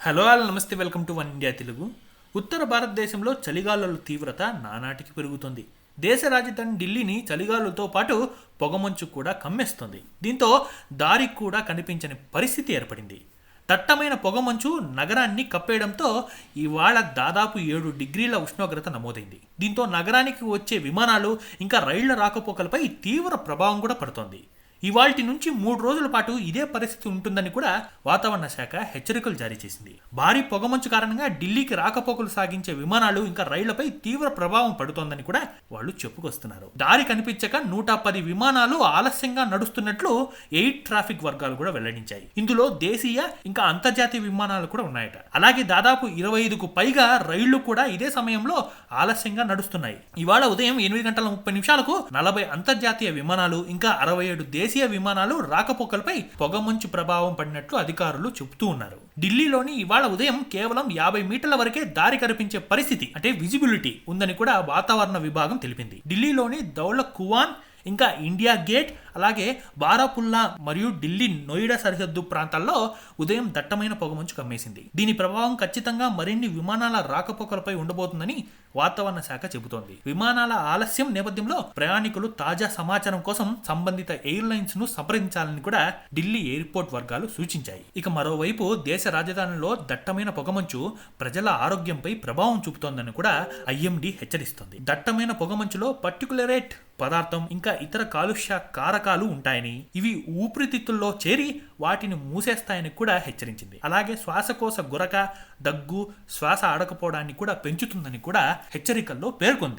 Hello all నమస్తే welcome to one India Telugu. ఉత్తర భారతదేశంలో చలిగాలుల తీవ్రత నానాటికి పెరుగుతుంది. దేశ రాజధాని ఢిల్లీని చలిగాలులతో పాటు పొగమంచు కూడా కమ్మేస్తుంది. దీంతో దారికి కూడా కనిపించని పరిస్థితి ఏర్పడింది. దట్టమైన పొగమంచు నగరాన్ని కప్పేయడంతో ఇవాళ దాదాపు ఏడు డిగ్రీల ఉష్ణోగ్రత నమోదైంది. దీంతో నగరానికి వచ్చే విమానాలు ఇంకా రైళ్ళ రాకపోకలపై తీవ్ర ప్రభావం కూడా పడుతోంది. ఇవాల్టి నుంచి మూడు రోజుల పాటు ఇదే పరిస్థితి ఉంటుందని కూడా వాతావరణ శాఖ హెచ్చరికలు జారీ చేసింది. భారీ పొగమంచు కారణంగా ఢిల్లీకి రాకపోకలు సాగించే విమానాలు ఇంకా రైళ్ళపై తీవ్ర ప్రభావం పడుతోందని కూడా వాళ్ళు చెప్పుకొస్తున్నారు. దారి కనిపించక నూట పది విమానాలు ఆలస్యంగా నడుస్తున్నట్లు ఎయిర్ ట్రాఫిక్ వర్గాలు కూడా వెల్లడించాయి. ఇందులో దేశీయ ఇంకా అంతర్జాతీయ విమానాలు కూడా ఉన్నాయట. అలాగే దాదాపు ఇరవై ఐదుకు పైగా రైళ్ళు కూడా ఇదే సమయంలో ఆలస్యంగా నడుస్తున్నాయి. ఇవాళ ఉదయం ఎనిమిది గంటల ముప్పై నిమిషాలకు నలభై అంతర్జాతీయ విమానాలు ఇంకా అరవై ఏడు దేశీయ విమానాలు రాకపోకలపై పొగమంచు ప్రభావం పడినట్లు అధికారులు చెబుతూ ఉన్నారు. ఢిల్లీలోని ఇవాళ ఉదయం కేవలం యాభై మీటర్ల వరకే దారి కనిపించే పరిస్థితి అంటే విజిబిలిటీ ఉందని కూడా వాతావరణ విభాగం తెలిపింది. ఢిల్లీలోని దౌల కువాన్ ఇంకా ఇండియా గేట్ అలాగే బారాపుల్లా మరియు ఢిల్లీ నోయిడా సరిహద్దు ప్రాంతాల్లో ఉదయం దట్టమైన పొగమంచు కమ్మేసింది. దీని ప్రభావం ఖచ్చితంగా మరిన్ని విమానాల రాకపోకలపై ఉండబోతుందని వాతావరణ శాఖ చెబుతోంది. విమానాల ఆలస్యం నేపథ్యంలో ప్రయాణికులు తాజా సమాచారం కోసం సంబంధిత ఎయిర్లైన్స్ను సంప్రదించాలని కూడా ఢిల్లీ ఎయిర్పోర్ట్ వర్గాలు సూచించాయి. ఇక మరోవైపు దేశ రాజధానిలో దట్టమైన పొగమంచు ప్రజల ఆరోగ్యంపై ప్రభావం చూపుతోందని కూడా ఐఎండీ హెచ్చరిస్తోంది. దట్టమైన పొగమంచులో పర్టికులరేట్ పదార్థం ఇంకా ఇతర కాలుష్య కారక రకాలు ఉంటాయని ఇవి ఊపిరితిత్తుల్లో చేరి వాటిని మూసేస్తాయని కూడా హెచ్చరించింది. అలాగే శ్వాసకోశ గురక దగ్గు శ్వాస ఆడకపోవడాన్ని కూడా పెంచుతుందని కూడా హెచ్చరికల్లో పేర్కొంది.